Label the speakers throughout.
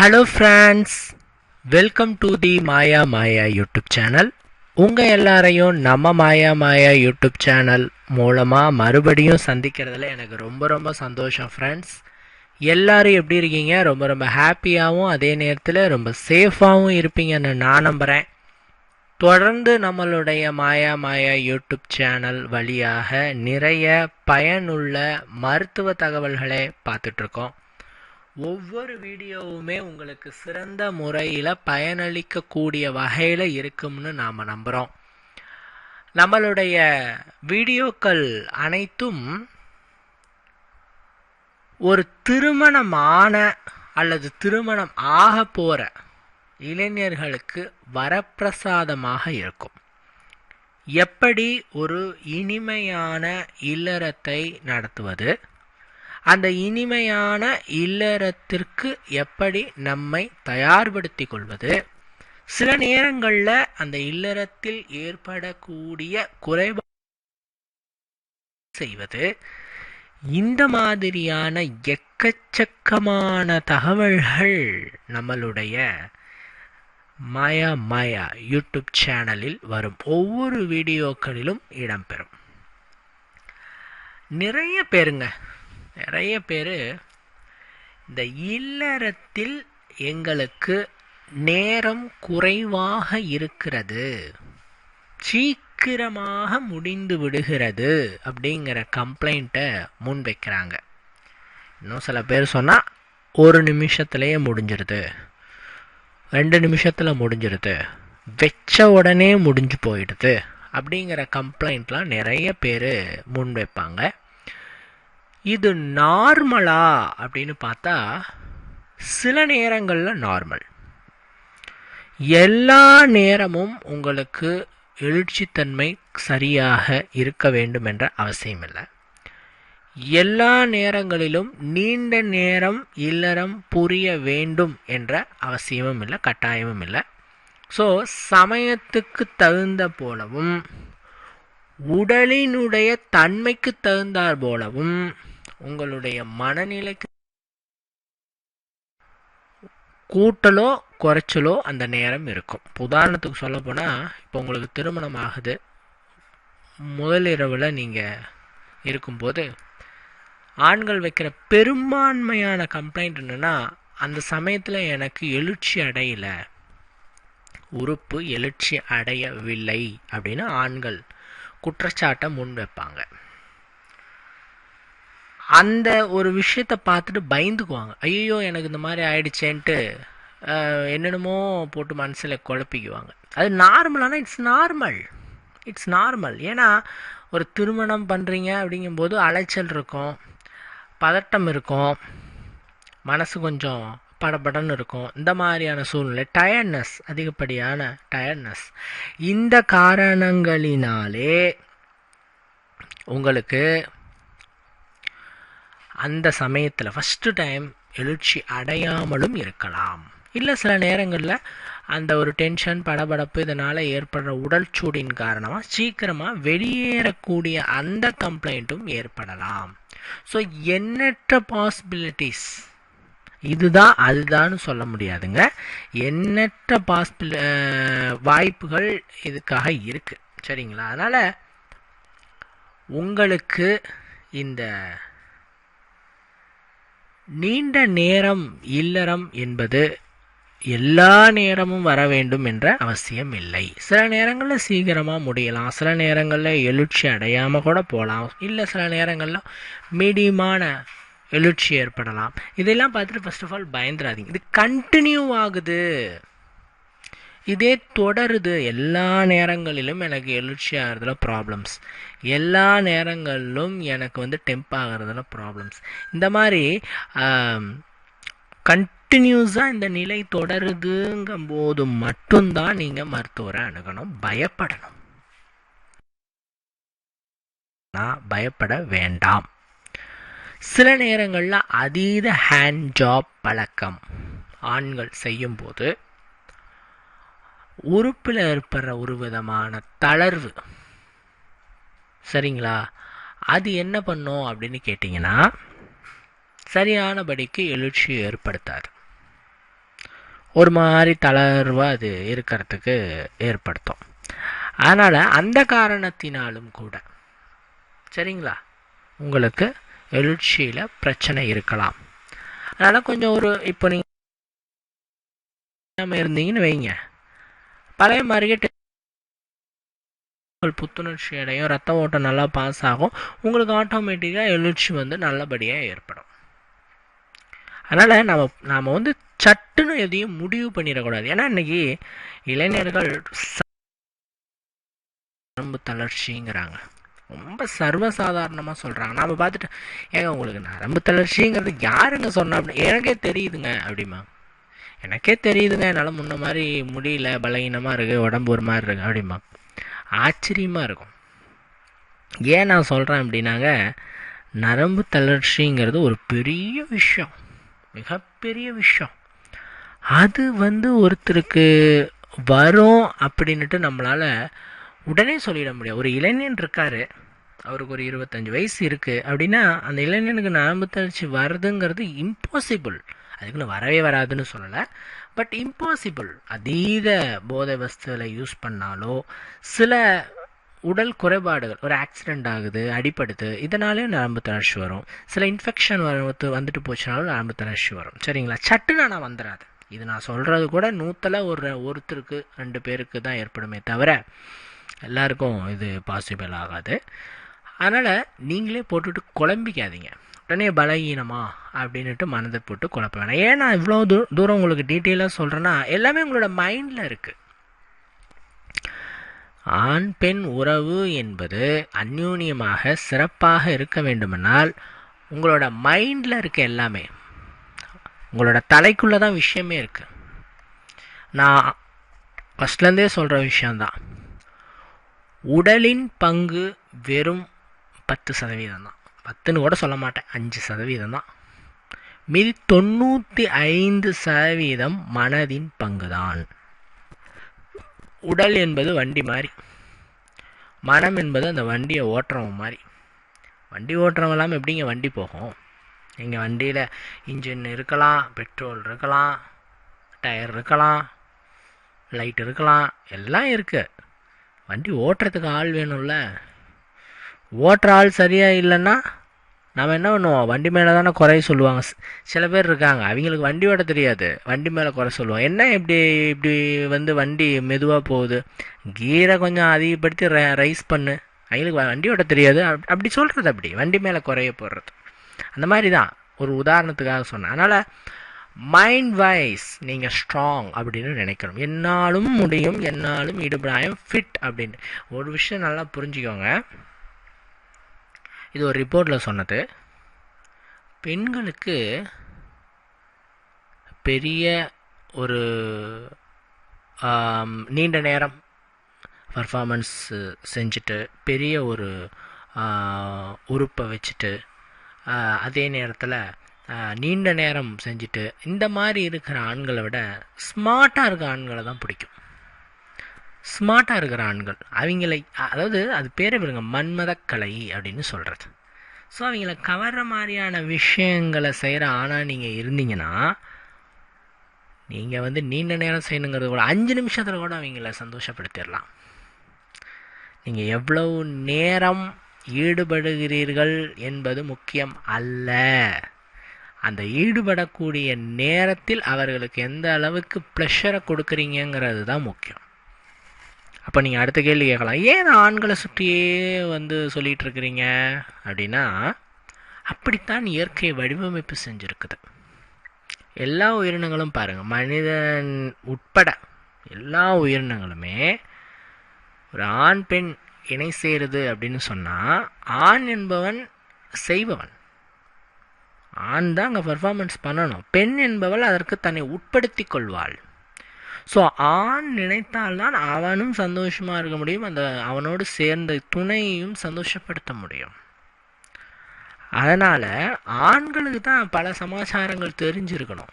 Speaker 1: Hello friends welcome to the Maya Maya YouTube channel உங்கள் எல்லாரையும் நம்ம மாயா மாயா யூடியூப் சேனல் மூலமாக மறுபடியும் சந்திக்கிறதுல எனக்கு ரொம்ப ரொம்ப சந்தோஷம் ஃப்ரெண்ட்ஸ் எல்லாரும் எப்படி இருக்கீங்க? ரொம்ப ரொம்ப ஹாப்பியாகவும் அதே நேரத்தில் ரொம்ப சேஃபாகவும் இருப்பீங்கன்னு நான் நம்புகிறேன் தொடர்ந்து நம்மளுடைய மாயா மாயா யூடியூப் சேனல் வழியாக நிறைய பயனுள்ள மருத்துவ தகவல்களை பார்த்துட்ருக்கோம் ஒவ்வொரு வீடியோவுமே உங்களுக்கு சிறந்த முறையில் பயனளிக்கக்கூடிய வகையில் இருக்கும்னு நாம் நம்புகிறோம் நம்மளுடைய வீடியோக்கள் அனைத்தும் ஒரு திருமணமான அல்லது திருமணம் ஆக போகிற இளைஞர்களுக்கு வரப்பிரசாதமாக இருக்கும். எப்படி ஒரு இனிமையான இல்லறத்தை நடத்துவது? அந்த இனிமையான இல்லறத்திற்கு எப்படி நம்மை தயார்படுத்தி கொள்வது? சில நேரங்களில் அந்த இல்லறத்தில் ஏற்படக்கூடிய குறைபாடு செய்வது இந்த மாதிரியான எக்கச்சக்கமான தகவல்கள் நம்மளுடைய மாயா மாயா யூடியூப் சேனலில் வரும். ஒவ்வொரு வீடியோக்களிலும் இடம்பெறும். நிறைய பேருங்க நிறைய பேர் இந்த இல்லறத்தில் எங்களுக்கு நேரம் குறைவாக இருக்கிறது. சீக்கிரமாக முடிந்து விடுகிறது அப்படிங்கிற கம்ப்ளைண்ட்டை முன்வைக்கிறாங்க. இன்னும் சில பேர் சொன்னால் ஒரு நிமிஷத்துலேயே முடிஞ்சிருது. ரெண்டு நிமிஷத்தில் முடிஞ்சிருது. வச்ச உடனே முடிஞ்சு போயிடுது அப்படிங்கிற கம்ப்ளைண்ட்லாம் நிறைய பேர் முன்வைப்பாங்க. இது நார்மலா அப்படின்னு பார்த்தா சில நேரங்களில் நார்மல். எல்லா நேரமும் உங்களுக்கு எழுச்சித்தன்மை சரியாக இருக்க வேண்டும் என்ற அவசியம் இல்லை. எல்லா நேரங்களிலும் நீண்ட நேரம் இல்லறம் புரிய வேண்டும் என்ற அவசியமும் இல்லை கட்டாயமும் இல்லை. ஸோ சமயத்துக்கு தகுந்த போலவும் உடலினுடைய தன்மைக்கு தகுந்தார் போலவும் உங்களுடைய மனநிலைக்கு கூட்டலோ குறைச்சலோ அந்த நேரம் இருக்கும். உதாரணத்துக்கு சொல்ல போனால் இப்போ உங்களுக்கு திருமணம் ஆகுது. முதலிரவில் நீங்கள் இருக்கும்போது ஆண்கள் வைக்கிற பெரும்பான்மையான கம்ப்ளைண்ட் என்னென்னா அந்த சமயத்தில் எனக்கு எழுச்சி அடையல. உறுப்பு எழுச்சி அடையவில்லை அப்படின்னு ஆண்கள் குற்றச்சாட்டை முன் வைப்பாங்க. அந்த ஒரு விஷயத்தை பார்த்துட்டு பயந்துக்குவாங்க. ஐயோ எனக்கு இந்த மாதிரி ஆயிடுச்சேன்ட்டு என்னென்னமோ போட்டு மனசில் குழப்பிக்குவாங்க. அது நார்மலான இட்ஸ் நார்மல் இட்ஸ் நார்மல் ஏன்னா ஒரு திருமணம் பண்ணுறீங்க அப்படிங்கும்போது அலைச்சல் இருக்கும் பதட்டம் இருக்கும் மனசு கொஞ்சம் படபடன்னு இருக்கும். இந்த மாதிரியான சூழ்நிலை டயர்ட்னஸ் அதிகப்படியான டயர்ட்னஸ் இந்த காரணங்களினாலே உங்களுக்கு அந்த சமயத்தில் ஃபஸ்ட்டு டைம் எழுச்சி அடையாமலும் இருக்கலாம். இல்லை சில நேரங்களில் அந்த ஒரு டென்ஷன் படபடப்பு இதனால் ஏற்படுற உடல் சூடின் காரணமாக சீக்கிரமாக வெளியேறக்கூடிய அந்த கம்ப்ளைண்ட்டும் ஏற்படலாம். ஸோ எண்ணற்ற பாசிபிலிட்டிஸ் இதுதான் அதுதான்னு சொல்ல முடியாதுங்க. எண்ணற்ற பாசிபிள் வாய்ப்புகள் இதுக்காக இருக்குது சரிங்களா? அதனால் உங்களுக்கு இந்த நீண்ட நேரம் இல்லறம் என்பது எல்லா நேரமும் வர வேண்டும் என்ற அவசியம் இல்லை. சில நேரங்களில் சீக்கிரமாக முடியலாம். சில நேரங்களில் எழுச்சி அடையாமல் கூட போகலாம் இல்லை சில நேரங்களில் மீடியமான எழுச்சி ஏற்படலாம். இதெல்லாம் பார்த்துட்டு ஃபர்ஸ்ட் ஆஃப் ஆல் பயந்துடாதீங்க. இது கண்டினியூ ஆகுது. இதே தொடருது எல்லா நேரங்களிலும் எனக்கு எழுச்சி ஆகிறதுல ப்ராப்ளம்ஸ் எல்லா நேரங்களிலும் எனக்கு வந்து டெம்ப் ஆகிறதுல ப்ராப்ளம்ஸ் இந்த மாதிரி கண்டினியூஸாக இந்த நிலை தொடருதுங்கும் போது மட்டும்தான் நீங்கள் மருத்துவரை அணுகணும் பயப்படணும். பயப்பட வேண்டாம். சில நேரங்களில் அதீத ஹேண்ட் ஜாப் பழக்கம் ஆண்கள் செய்யும்போது உறுப்பில் ஏற்படுற ஒரு விதமான தளர்வு. சரிங்களா? அது என்ன பண்ணும் அப்படின்னு கேட்டிங்கன்னா சரியானபடிக்கு எழுச்சி ஏற்படுத்தாது. ஒரு மாதிரி தளர்வாக அது இருக்கிறதுக்கு ஏற்படுத்தும். அதனால் அந்த காரணத்தினாலும் கூட சரிங்களா? உங்களுக்கு எழுச்சியில் பிரச்சனை இருக்கலாம். அதனால் கொஞ்சம் ஒரு இப்போ நீங்கள் இருந்தீங்கன்னு வைங்க. பழைய மாதிரியே புத்துணர்ச்சி அடையும். ரத்த ஓட்டம் நல்லா பாஸ் ஆகும். உங்களுக்கு ஆட்டோமேட்டிக்காக எழுச்சி வந்து நல்லபடியாக ஏற்படும். அதனால் நம்ம நாம் வந்து சட்டுன்னு எதையும் முடிவு பண்ணிடக்கூடாது. ஏன்னா இன்னைக்கு இளைஞர்கள் நரம்பு தளர்ச்சிங்கிறாங்க. ரொம்ப சர்வசாதாரணமாக சொல்கிறாங்க நாம் பார்த்துட்டு ஏங்க உங்களுக்கு நரம்பு தளர்ச்சிங்கிறது யாருங்க சொன்னா? அப்படின்னு எனக்கே தெரியுதுங்க அப்படிமா எனக்கே தெரியுதுங்க. என்னால் முன்ன மாதிரி முடியல. பலகீனமாக இருக்குது உடம்பு ஒரு மாதிரி இருக்குது அப்படிமா ஆச்சரியமாக இருக்கும். ஏன் நான் சொல்கிறேன் அப்படின்னாங்க. நரம்பு தளர்ச்சிங்கிறது ஒரு பெரிய விஷயம். மிகப்பெரிய விஷயம். அது வந்து ஒருத்தருக்கு வரும் அப்படின்ட்டு நம்மளால் உடனே சொல்லிட முடியாது. ஒரு இளைஞன் இருக்கார். அவருக்கு ஒரு இருபத்தஞ்சி வயசு இருக்குது அப்படின்னா அந்த இளைஞனுக்கு நரம்பு தளர்ச்சி வருதுங்கிறது இம்பாசிபிள் அதுக்குன்னு வரவே வராதுன்னு சொல்லலை. பட் இம்பாசிபிள் அதீத போதை வஸ்துவில் யூஸ் பண்ணாலோ சில உடல் குறைபாடுகள் ஒரு ஆக்சிடெண்ட் ஆகுது அடிப்படுது இதனாலே நரம்பு தளர்ச்சி வரும். சில இன்ஃபெக்ஷன் வந்து வந்துட்டு போச்சுனாலும் நரம்பு தளர்ச்சி வரும். சரிங்களா? சட்டுன்னு நான் வந்துடாது இது நான் சொல்கிறது கூட நூற்றில் ஒரு ஒருத்தருக்கு ரெண்டு பேருக்கு தான் ஏற்படுமே தவிர எல்லாருக்கும் இது பாசிபிள் ஆகாது. அதனால் நீங்களே போட்டுட்டு குழம்பிக்காதீங்க. உடனே பலகீனமா அப்படின்ட்டு மனதை போட்டு குழப்ப வேணாம். ஏன் நான் இவ்வளோ தூ தூரம் உங்களுக்கு டீட்டெயிலாக சொல்கிறேன்னா எல்லாமே உங்களோட மைண்டில் இருக்குது ஆண் பெண் உறவு என்பது அந்யூன்யமாக சிறப்பாக இருக்க வேண்டுமென்றால் உங்களோட மைண்டில் இருக்க எல்லாமே உங்களோட தலைக்குள்ளே தான் விஷயமே இருக்குது நான் ஃபஸ்ட்லேருந்தே சொல்கிற விஷயந்தான் உடலின் பங்கு வெறும் பத்து சதவீதம் தான் பத்துன்னு கூட சொல்ல மாட்டேன். அஞ்சு சதவீதம் தான். மீதி தொண்ணூற்றி ஐந்து சதவீதம் மனதின் பங்கு தான் உடல் என்பது வண்டி மாதிரி மனம் என்பது அந்த வண்டியை ஓட்டுறவன் மாதிரி வண்டி ஓட்டுறவன் இல்லாமல் எப்படிங்க வண்டி போகும்? நீங்கள் வண்டியில் இன்ஜின் இருக்கலாம் பெட்ரோல் இருக்கலாம் டயர் இருக்கலாம் லைட் இருக்கலாம் எல்லாம் இருக்குது வண்டி ஓட்டுறதுக்கு ஆள் வேணும்ல. ஓட்டுற ஆள் சரியாக இல்லைன்னா நம்ம என்ன பண்ணுவோம்? வண்டி மேலே தானே குறைய சொல்லுவாங்க. சில பேர் இருக்காங்க. அவங்களுக்கு வண்டி ஓட தெரியாது. வண்டி மேலே குறை சொல்லுவோம் என்ன இப்படி இப்படி வந்து வண்டி மெதுவாக போகுது? கீரை கொஞ்சம் அதிகப்படுத்தி ரைஸ் பண்ணு. அவங்களுக்கு வண்டி ஓட தெரியாது. அப்படி சொல்கிறது அப்படி. வண்டி மேலே குறைய போடுறது. அந்த மாதிரி தான் ஒரு உதாரணத்துக்காக சொன்னேன். அதனால் மைண்ட் வைஸ் நீங்கள் ஸ்ட்ராங் அப்படின்னு நினைக்கணும். என்னாலும் முடியும். என்னாலும் இடுபடாயம் ஃபிட் அப்படின்னு. ஒரு விஷயம் நல்லா புரிஞ்சுக்கோங்க. இது ஒரு ரிப்போர்ட்டில் சொன்னது. பெண்களுக்கு பெரிய ஒரு நீண்ட நேரம் பர்ஃபாமன்ஸ் செஞ்சுட்டு பெரிய ஒரு உறுப்பை வச்சுட்டு அதே நேரத்தில் நீண்ட நேரம் செஞ்சுட்டு இந்த மாதிரி இருக்கிற ஆண்களை விட ஸ்மார்ட்டாக இருக்கிற ஆண்களை தான் பிடிக்கும். ஸ்மார்ட்டாக இருக்கிற ஆண்கள். அவங்களை அதாவது அது பேரை விடுங்க மன்மதக்கலை அப்படின்னு சொல்கிறது ஸோ அவங்கள கவர்ற மாதிரியான விஷயங்களை செய்கிற ஆனால் நீங்கள் இருந்தீங்கன்னா நீங்கள் வந்து நீண்ட நேரம் செய்யணுங்கிறது கூட அஞ்சு நிமிஷத்தில் கூட அவங்கள சந்தோஷப்படுத்திடலாம். நீங்கள் எவ்வளவு நேரம் ஈடுபடுகிறீர்கள் என்பது முக்கியம் அல்ல. அந்த ஈடுபடக்கூடிய நேரத்தில் அவர்களுக்கு எந்த அளவுக்கு ப்ளஷரை கொடுக்குறீங்கிறது தான் முக்கியம். அப்போ நீங்கள் அடுத்த கேள்வி கேட்கலாம். ஏன் ஆண்களை சுற்றியே வந்து சொல்லிகிட்டு இருக்கிறீங்க அப்படின்னா அப்படித்தான் இயற்கை வடிவமைப்பு செஞ்சுருக்குது. எல்லா உயிரினங்களும் பாருங்கள் மனிதன் உட்பட எல்லா உயிரினங்களுமே ஒரு ஆண் பெண் இணை சேருது அப்படின்னு சொன்னால் ஆண் என்பவன் செய்பவன். ஆண் தான் அங்கே பர்ஃபார்மன்ஸ் பண்ணணும். பெண் என்பவள் அதற்கு தன்னை உட்படுத்தி கொள்வாள். ஸோ ஆண் நினைத்தால்தான் அவனும் சந்தோஷமாக இருக்க முடியும். அந்த அவனோடு சேர்ந்த துணையையும் சந்தோஷப்படுத்த முடியும். அதனால் ஆண்களுக்கு தான் பல சமாச்சாரங்கள் தெரிஞ்சிருக்கணும்.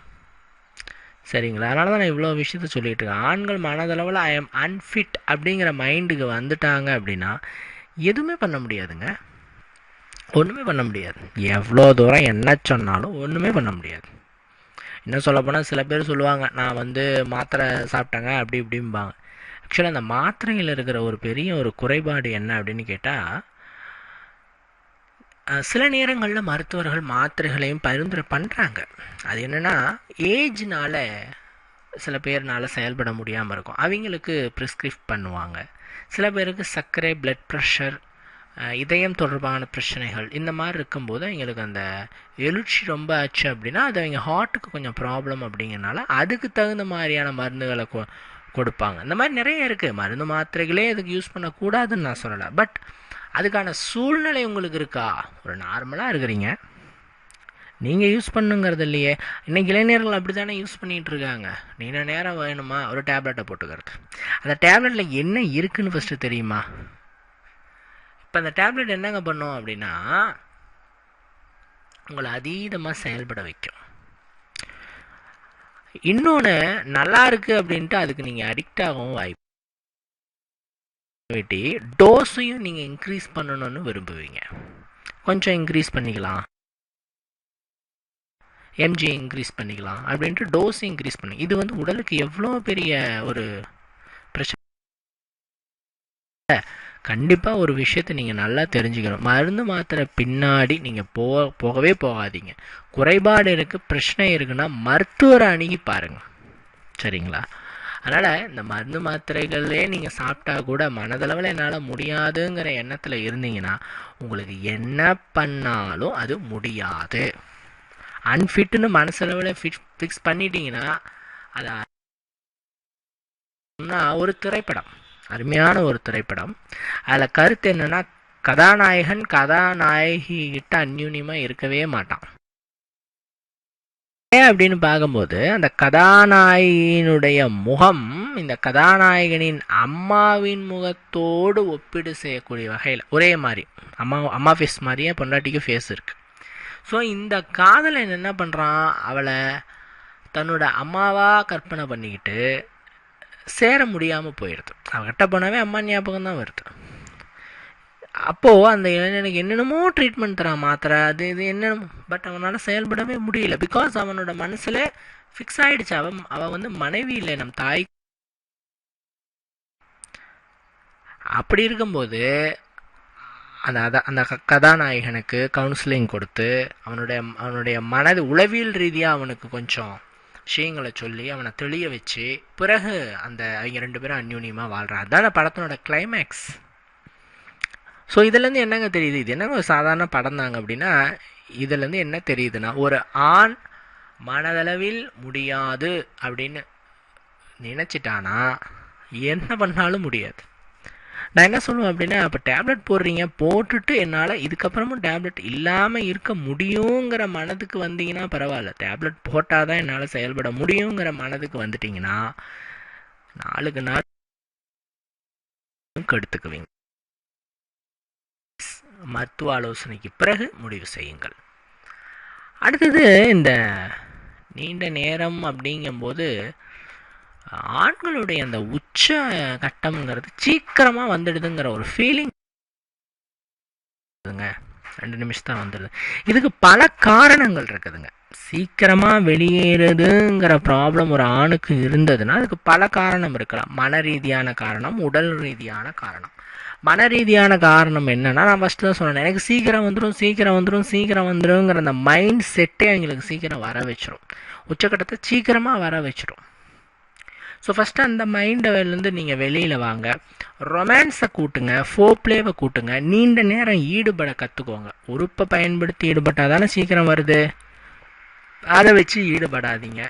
Speaker 1: சரிங்களா? அதனால தான் நான் இவ்வளோ விஷயத்த சொல்லிகிட்டு இருக்கேன். ஆண்கள் மனதளவில் ஐ எம் அன்ஃபிட் அப்படிங்கிற மைண்டுக்கு வந்துட்டாங்க அப்படின்னா எதுவுமே பண்ண முடியாதுங்க. ஒன்றுமே பண்ண முடியாது. எவ்வளோ தூரம் என்ன சொன்னாலும் ஒன்றுமே பண்ண முடியாது. இன்னும் சொல்லப்போனால் சில பேர் சொல்லுவாங்க நான் வந்து மாத்திரை சாப்பிட்டேங்க அப்படி இப்படிம்பாங்க. ஆக்சுவலாக அந்த மாத்திரையில் இருக்கிற ஒரு பெரிய ஒரு குறைபாடு என்ன அப்படின்னு கேட்டால் சில நேரங்களில் மருத்துவர்கள் மாத்திரைகளையும் பரிந்துரை பண்ணுறாங்க அது என்னென்னா ஏஜ்னால் சில பேர்னால் செயல்பட முடியாமல் இருக்கும். அவங்களுக்கு ப்ரிஸ்கிரிப்ட் பண்ணுவாங்க. சில பேருக்கு சர்க்கரை பிளட் ப்ரெஷர் இதயம் தொடர்பான பிரச்சனைகள் இந்த மாதிரி இருக்கும்போது அவங்களுக்கு அந்த எழுச்சி ரொம்ப ஆச்சு அப்படின்னா அது அவங்க ஹார்ட்டுக்கு கொஞ்சம் ப்ராப்ளம் அப்படிங்கிறனால அதுக்கு தகுந்த மாதிரியான மருந்துகளை கொ கொடுப்பாங்க. இந்த மாதிரி நிறைய இருக்குது மருந்து மாத்திரைகளே அதுக்கு யூஸ் பண்ணக்கூடாதுன்னு நான் சொல்லலை. பட் அதுக்கான சூழ்நிலை உங்களுக்கு இருக்கா? ஒரு நார்மலாக இருக்கிறீங்க. நீங்கள் யூஸ் பண்ணுங்கிறது இல்லையே. இன்றைக்கி இளைஞர்கள் அப்படி தானே யூஸ் பண்ணிகிட்டு இருக்காங்க. நீண்ட நேரம் வேணுமா? ஒரு டேப்லெட்டை போட்டுக்கிறது. அந்த டேப்லெட்டில் என்ன இருக்குதுன்னு ஃபஸ்ட்டு தெரியுமா? இப்போ அந்த டேப்லெட் என்னங்க பண்ணும் அப்படின்னா உங்களை அதீதமாக செயல்பட வைக்கும். இன்னொன்று நல்லா இருக்குது அப்படின்ட்டு அதுக்கு நீங்கள் அடிக்ட் ஆகவும் வாய்ப்பு வேட்டி டோஸையும் நீங்கள் இன்க்ரீஸ் பண்ணணும்னு விரும்புவீங்க. கொஞ்சம் இன்க்ரீஸ் பண்ணிக்கலாம். எம்ஜி இன்க்ரீஸ் பண்ணிக்கலாம் அப்படின்ட்டு டோஸ் இன்க்ரீஸ் பண்ணி இது வந்து உடலுக்கு எவ்வளோ பெரிய ஒரு பிரச்சனை? கண்டிப்பாக ஒரு விஷயத்தை நீங்கள் நல்லா தெரிஞ்சுக்கணும். மருந்து மாத்திரை பின்னாடி நீங்கள் போ போகவே போகாதீங்க. குறைபாடு இருக்குது பிரச்சனை இருக்குன்னா மருத்துவரை அணுகி பாருங்கள் சரிங்களா? அதனால் இந்த மருந்து மாத்திரைகளே நீங்கள் சாப்பிட்டா கூட மனதளவில் என்னால் முடியாதுங்கிற எண்ணத்தில் இருந்தீங்கன்னா உங்களுக்கு என்ன பண்ணாலும் அது முடியாது. அன்ஃபிட்னு மனசளவில் ஃபிட் ஃபிக்ஸ் பண்ணிட்டீங்கன்னா அது ஒரு திரைப்படம். அருமையான ஒரு திரைப்படம். அதில் கருத்து என்னென்னா கதாநாயகன் கதாநாயகிகிட்ட அந்யூன்யமாக இருக்கவே மாட்டான். ஏன் அப்படின்னு பார்க்கும்போது அந்த கதாநாயகியினுடைய முகம் இந்த கதாநாயகனின் அம்மாவின் முகத்தோடு ஒப்பீடு செய்யக்கூடிய வகையில் ஒரே மாதிரி. அம்மா அம்மா ஃபேஸ் மாதிரியே பொண்டாட்டிக்கு ஃபேஸ் இருக்குது ஸோ இந்த காதலன் என்ன பண்ணுறான் அவளை தன்னோட அம்மாவாக கற்பனை பண்ணிக்கிட்டு சேர முடியாமல் போயிடுது அவகிட்ட போனாவே அம்மா ஞாபகம் தான் வருது. அப்போது அந்த இளைஞனுக்கு என்னென்னமோ ட்ரீட்மெண்ட் தரான் மாத்திரை அது இது என்னென்னமோ. பட் அவனால் செயல்படவே முடியல. பிகாஸ் அவனோட மனசில் ஃபிக்ஸ் ஆகிடுச்சு அவன் அவன் வந்து மனைவி இல்லை நம் தாய். அப்படி இருக்கும்போது அந்த அத அந்த கதாநாயகனுக்கு கவுன்சிலிங் கொடுத்து அவனுடைய அவனுடைய மனது உளவியல் ரீதியாக அவனுக்கு கொஞ்சம் விஷயங்களை சொல்லி அவனை தெளிய வச்சு பிறகு அந்த அவங்க ரெண்டு பேரும் அந்யூன்யமாக வாழ்கிறான் அதுதான் படத்தினோட கிளைமேக்ஸ் ஸோ இதுலேருந்து என்னங்க தெரியுது? இது என்னங்க ஒரு சாதாரண படம் தாங்க அப்படின்னா இதுலேருந்து என்ன தெரியுதுன்னா ஒரு ஆண் மனதளவில் முடியாது அப்படின்னு நினச்சிட்டானா என்ன பண்ணாலும் முடியாது. நான் என்ன சொல்லுவேன் அப்படின்னா இப்போ டேப்லெட் போடுறீங்க போட்டுட்டு என்னால் இதுக்கப்புறமும் டேப்லெட் இல்லாமல் இருக்க முடியுங்கிற மனதுக்கு வந்தீங்கன்னா பரவாயில்ல. டேப்லெட் போட்டால் தான் என்னால் செயல்பட முடியுங்கிற மனதுக்கு வந்துட்டிங்கன்னா நாளுக்கு நாள் கெடுத்துக்குவீங்க. மருத்துவ ஆலோசனைக்கு பிறகு முடிவு செய்யுங்கள். அடுத்தது இந்த நீண்ட நேரம் அப்படிங்கும்போது ஆண்களுடைய அந்த உச்ச கட்டம்ங்கிறது சீக்கிரமாக வந்துடுதுங்கிற ஒரு ஃபீலிங் ரெண்டு நிமிஷம் தான் வந்துடுது. இதுக்கு பல காரணங்கள் இருக்குதுங்க. சீக்கிரமாக வெளியேறுதுங்கிற ப்ராப்ளம் ஒரு ஆணுக்கு இருந்ததுன்னா அதுக்கு பல காரணம் இருக்கலாம். மன ரீதியான காரணம் உடல் ரீதியான காரணம். மன ரீதியான காரணம் என்னன்னா நான் ஃபஸ்ட்டு தான் சொன்னேன் எனக்கு சீக்கிரம் வந்துடும் சீக்கிரம் வந்துடும் சீக்கிரம் வந்துடுங்கிற அந்த மைண்ட் செட்டே அவங்களுக்கு சீக்கிரம் வர வச்சிடும் உச்சக்கட்டத்தை சீக்கிரமாக வர வச்சிடும் ஸோ ஃபஸ்ட்டு அந்த மைண்டவிலேருந்து நீங்கள் வெளியில் வாங்க. ரொமான்ஸை கூட்டுங்க ஃபோப்ளேவை கூட்டுங்க. நீண்ட நேரம் ஈடுபட கற்றுக்கோங்க உறுப்பை பயன்படுத்தி ஈடுபட்டால் தானே சீக்கிரம் வருது? அதை வச்சு ஈடுபடாதீங்க.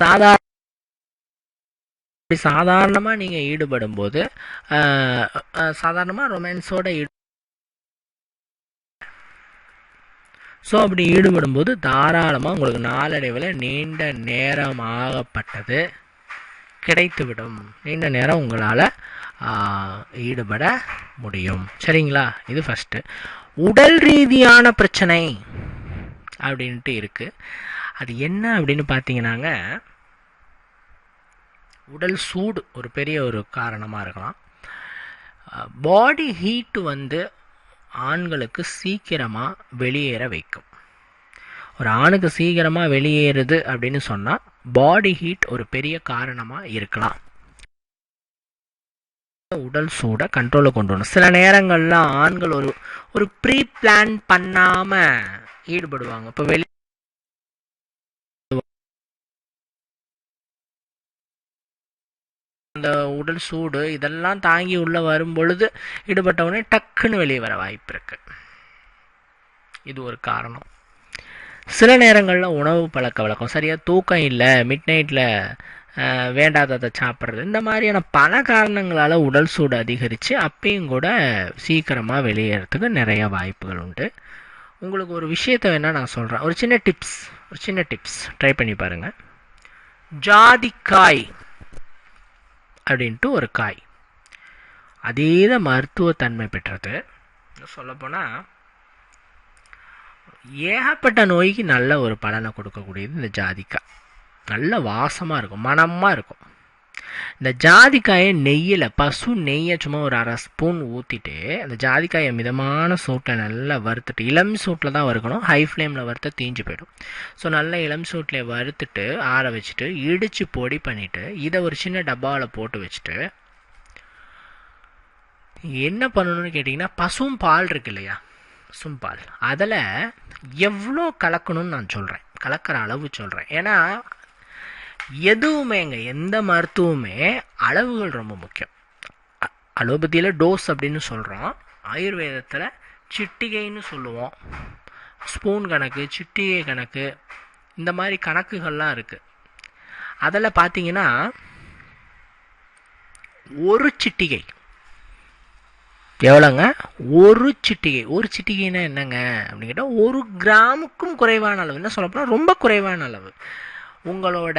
Speaker 1: சாதாரண சாதாரணமாக நீங்கள் ஈடுபடும் போது சாதாரணமாக ரொமான்ஸோட ஈடு ஸோ அப்படி ஈடுபடும் போது தாராளமாக உங்களுக்கு நாளடைவில் நீண்ட நேரம் ஆகப்பட்டது கிடைத்துவிடும். நீண்ட நேரம் உங்களால் ஈடுபட முடியும். சரிங்களா? இது ஃபஸ்ட்டு உடல் ரீதியான பிரச்சனை அப்படின்ட்டு இருக்குது அது என்ன அப்படின்னு பார்த்தீங்கன்னாங்க உடல் சூடு ஒரு பெரிய ஒரு காரணமாக இருக்கலாம். பாடி ஹீட்டு வந்து ஆண்களுக்கு சீக்கிரமாக வெளியேற வைக்கும். ஒரு ஆணுக்கு சீக்கிரமாக வெளியேறுது அப்படின்னு சொன்னால் பாடி ஹீட் ஒரு பெரிய காரணமாக இருக்கலாம். உடல் சூடை கண்ட்ரோலில் கொண்டு வரணும். சில நேரங்களில் ஆண்கள் ஒரு ஒரு ப்ரீ பிளான் பண்ணாமல் ஈடுபடுவாங்க. இப்போ வெளி அந்த உடல் சூடு இதெல்லாம் தாங்கி உள்ளே வரும் பொழுது டக்குன்னு வெளியே வர வாய்ப்பு இருக்கு. இது ஒரு காரணம். சில நேரங்களில் உணவு பழக்க வழக்கம். சரியாக தூக்கம் இல்லை மிட் நைட்டில் வேண்டாததை சாப்பிட்றது. இந்த மாதிரியான பல காரணங்களால் உடல் சூடு அதிகரித்து அப்பயும் கூட சீக்கிரமாக வெளியேறதுக்கு நிறைய வாய்ப்புகள் உண்டு. உங்களுக்கு ஒரு விஷயத்தை வேணால் நான் சொல்கிறேன் ஒரு சின்ன டிப்ஸ் ஒரு சின்ன டிப்ஸ் ட்ரை பண்ணி பாருங்கள் ஜாதிக்காய். அப்படின்ட்டு ஒரு காய். அதீத மருத்துவத்தன்மை பெற்றது. சொல்லப்போனால் ஏகப்பட்ட நோய்க்கு நல்ல ஒரு பலனை கொடுக்கக்கூடியது இந்த ஜாதிக்காய் நல்ல வாசமாக இருக்கும் மனமாக இருக்கும். இந்த ஜாதிக்காயை நெய்யில் பசு நெய்யை சும்மா ஒரு அரை ஸ்பூன் ஊற்றிட்டு அந்த ஜாதிக்காயை மிதமான சூட்டில் நல்லா வறுத்துட்டு இளம் சூட்டில் தான் வறுக்கணும். ஹை ஃப்ளேமில் வறுத்த தீஞ்சு போயிடும். ஸோ நல்லா இளம் சூட்டில் வறுத்துட்டு ஆற வச்சுட்டு இடித்து பொடி பண்ணிவிட்டு இதை ஒரு சின்ன டப்பாவில் போட்டு வச்சுட்டு என்ன பண்ணணும்னு கேட்டிங்கன்னா பசும் பால் இருக்கு இல்லையா? பசும் பால். அதில் எவ்வளோ கலக்கணும்னு நான் சொல்கிறேன் கலக்கிற அளவு சொல்கிறேன் ஏன்னா எதுவுமேங்க எந்த மருத்துவமே அளவுகள் ரொம்ப முக்கியம். அலோபதியில் டோஸ் அப்படின்னு சொல்கிறோம் ஆயுர்வேதத்தில் சிட்டிகைன்னு சொல்லுவோம். ஸ்பூன் கணக்கு சிட்டிகை கணக்கு இந்த மாதிரி கணக்குகள்லாம் இருக்குது அதில் பார்த்தீங்கன்னா ஒரு சிட்டிகை. எவ்வளோங்க? ஒரு சிட்டிகை. ஒரு சிட்டிகைனா என்னங்க? அப்படின்னு கேட்டால் ஒரு கிராமுக்கும் குறைவான அளவு. என்ன சொல்லப்போனால் ரொம்ப குறைவான அளவு. உங்களோட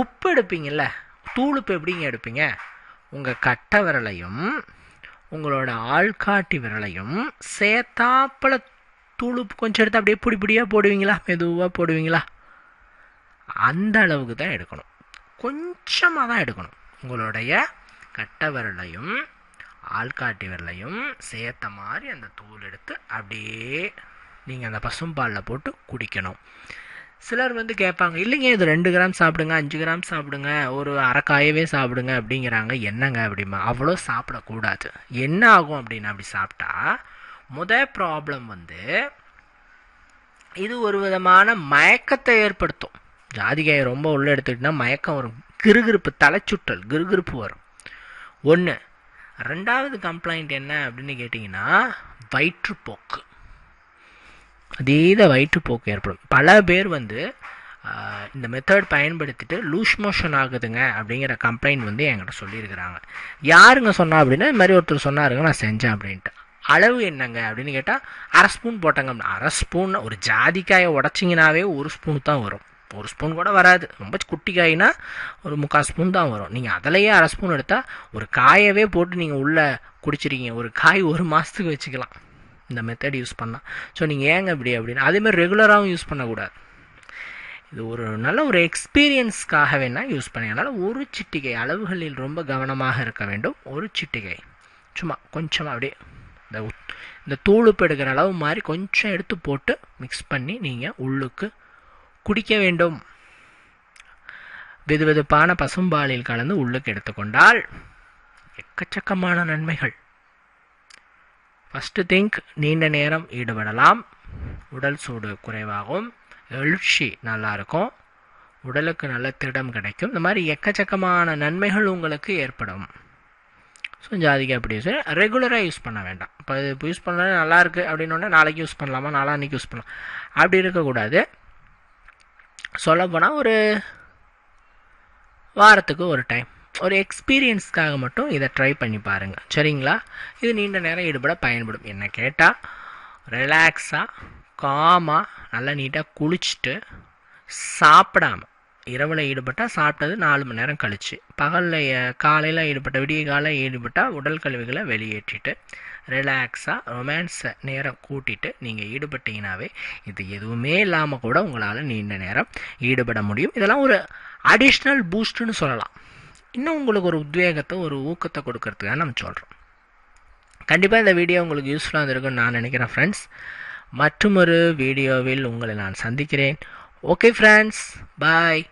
Speaker 1: உப்பு எடுப்பீங்கள்ல தூளுப்பு எப்படிங்க எடுப்பீங்க? உங்கள் கட்டை விரலையும் உங்களோட ஆள்காட்டி விரலையும் சேத்தாப்பில் தூளுப்பு கொஞ்சம் எடுத்து அப்படியே பிடி பிடியாக போடுவீங்களா? மெதுவாக போடுவீங்களா? அந்த அளவுக்கு தான் எடுக்கணும். கொஞ்சமாக தான் எடுக்கணும். உங்களுடைய கட்டை விரலையும் ஆள்காட்டி விரலையும் சேர்த்த மாதிரி அந்த தூள் எடுத்து அப்படியே நீங்கள் அந்த பசும்பாலில் போட்டு குடிக்கணும். சிலர் வந்து கேட்பாங்க இல்லைங்க இது ரெண்டு கிராம் சாப்பிடுங்க அஞ்சு கிராம் சாப்பிடுங்க ஒரு அரைக்காயவே சாப்பிடுங்க அப்படிங்கிறாங்க. என்னங்க? அப்படிமா அவ்வளோ சாப்பிடக்கூடாது. என்ன ஆகும்? அப்படின்னு அப்படி சாப்பிட்டா முத ப்ராப்ளம் வந்து இது ஒரு விதமான மயக்கத்தை ஏற்படுத்தும். ஜாதிகாயை ரொம்ப உள்ளே எடுத்துக்கிட்டிங்கன்னா மயக்கம் வரும். கிருகிருப்பு தலைச்சுட்டல் கிருகிருப்பு வரும். ஒன்று ரெண்டாவது கம்ப்ளைண்ட் என்ன அப்படின்னு கேட்டிங்கன்னா வயிற்றுப்போக்கு. அதீத வயிற்றுப்போக்கு ஏற்படும். பல பேர் வந்து இந்த மெத்தட் பயன்படுத்திட்டு லூஸ் மோஷன் ஆகுதுங்க அப்படிங்கிற கம்ப்ளைண்ட் வந்து என்கிட்ட சொல்லியிருக்கிறாங்க. யாருங்க சொன்னா அப்படின்னா இது மாதிரி ஒருத்தர் சொன்னாருங்க நான் செஞ்சேன் அப்படின்ட்டு. அளவு என்னங்க அப்படின்னு கேட்டால் அரை ஸ்பூன் போட்டாங்க அரை ஸ்பூன் ஒரு ஜாதிக்காயை உடச்சிங்கனாவே ஒரு ஸ்பூன் தான் வரும். ஒரு ஸ்பூன் கூட வராது. ரொம்ப குட்டி காய்னா ஒரு முக்கால் ஸ்பூன் தான் வரும். நீங்கள் அதிலையே அரை ஸ்பூன் எடுத்தால் ஒரு காயவே போட்டு நீங்கள் உள்ளே குடிச்சிருக்கீங்க. ஒரு காய் ஒரு மாதத்துக்கு வச்சுக்கலாம். இந்த மெத்தட் யூஸ் பண்ணால் ஸோ நீங்கள் ஏங்க இப்படி அப்படின்னு அதேமாதிரி ரெகுலராகவும் யூஸ் பண்ணக்கூடாது. இது ஒரு நல்ல ஒரு எக்ஸ்பீரியன்ஸ்க்காக வேணால் யூஸ் பண்ணி அதனால் ஒரு சிட்டிகை அளவுகளில் ரொம்ப கவனமாக இருக்க வேண்டும். ஒரு சிட்டிகை. சும்மா கொஞ்சமாக அப்படியே இந்த இந்த தூளுப்பு எடுக்கிற அளவு மாதிரி கொஞ்சம் எடுத்து போட்டு மிக்ஸ் பண்ணி நீங்கள் உள்ளுக்கு குடிக்க வேண்டும். வெதுவெதுப்பான பசும்பாலில் கலந்து உள்ளுக்கு எடுத்துக்கொண்டால் எக்கச்சக்கமான நன்மைகள். ஃபஸ்ட்டு திங்க் நீண்ட நேரம் ஈடுபடலாம். உடல் சூடு குறைவாகும். எழுச்சி நல்லாயிருக்கும். உடலுக்கு நல்ல திடம் கிடைக்கும். இந்த மாதிரி எக்கச்சக்கமான நன்மைகள் உங்களுக்கு ஏற்படும். ஸோ ஜாதிக்கு அப்படி யூஸ் ரெகுலராக யூஸ் பண்ண வேண்டாம். இப்போ இப்போ யூஸ் பண்ண நல்லாயிருக்கு இருக்குது அப்படின்னோடனே நாளைக்கு யூஸ் பண்ணலாமா? நாளான்னைக்கு யூஸ் பண்ணலாம். அப்படி இருக்கக்கூடாது. சொல்லப்போனால் ஒரு வாரத்துக்கு ஒரு டைம் ஒரு எக்ஸ்பீரியன்ஸ்க்காக மட்டும் இதை ட்ரை பண்ணி பாருங்கள் சரிங்களா? இது நீண்ட நேரம் ஈடுபட பயன்படும். என்ன கேட்டால் ரிலாக்ஸாக காமாக நல்லா நீட்டாக குளிச்சுட்டு சாப்பிடாம இரவில் ஈடுபட்டால் சாப்பிட்டது நாலு மணி நேரம் கழிச்சு. பகலில் காலையில் ஈடுபட்ட விடிய காலை ஈடுபட்டால் உடல் கழிவுகளை வெளியேற்றிட்டு ரிலாக்ஸாக ரொமான்ஸை நேரம் கூட்டிட்டு நீங்கள் ஈடுபட்டீங்கனாவே இது எதுவுமே இல்லாமல் கூட உங்களால் நீண்ட நேரம் ஈடுபட முடியும். இதெல்லாம் ஒரு அடிஷ்னல் பூஸ்ட்டுன்னு சொல்லலாம். இன்னும் உங்களுக்கு ஒரு உத்வேகத்தை ஒரு ஊக்கத்தை கொடுக்கறதுக்காக நம்ம சொல்கிறோம் கண்டிப்பாக இந்த வீடியோ உங்களுக்கு யூஸ்ஃபுல்லாக இருந்திருக்குன்னு நான் நினைக்கிறேன் ஃப்ரெண்ட்ஸ் மற்றொரு வீடியோவில் உங்களை நான் சந்திக்கிறேன். Okay friends bye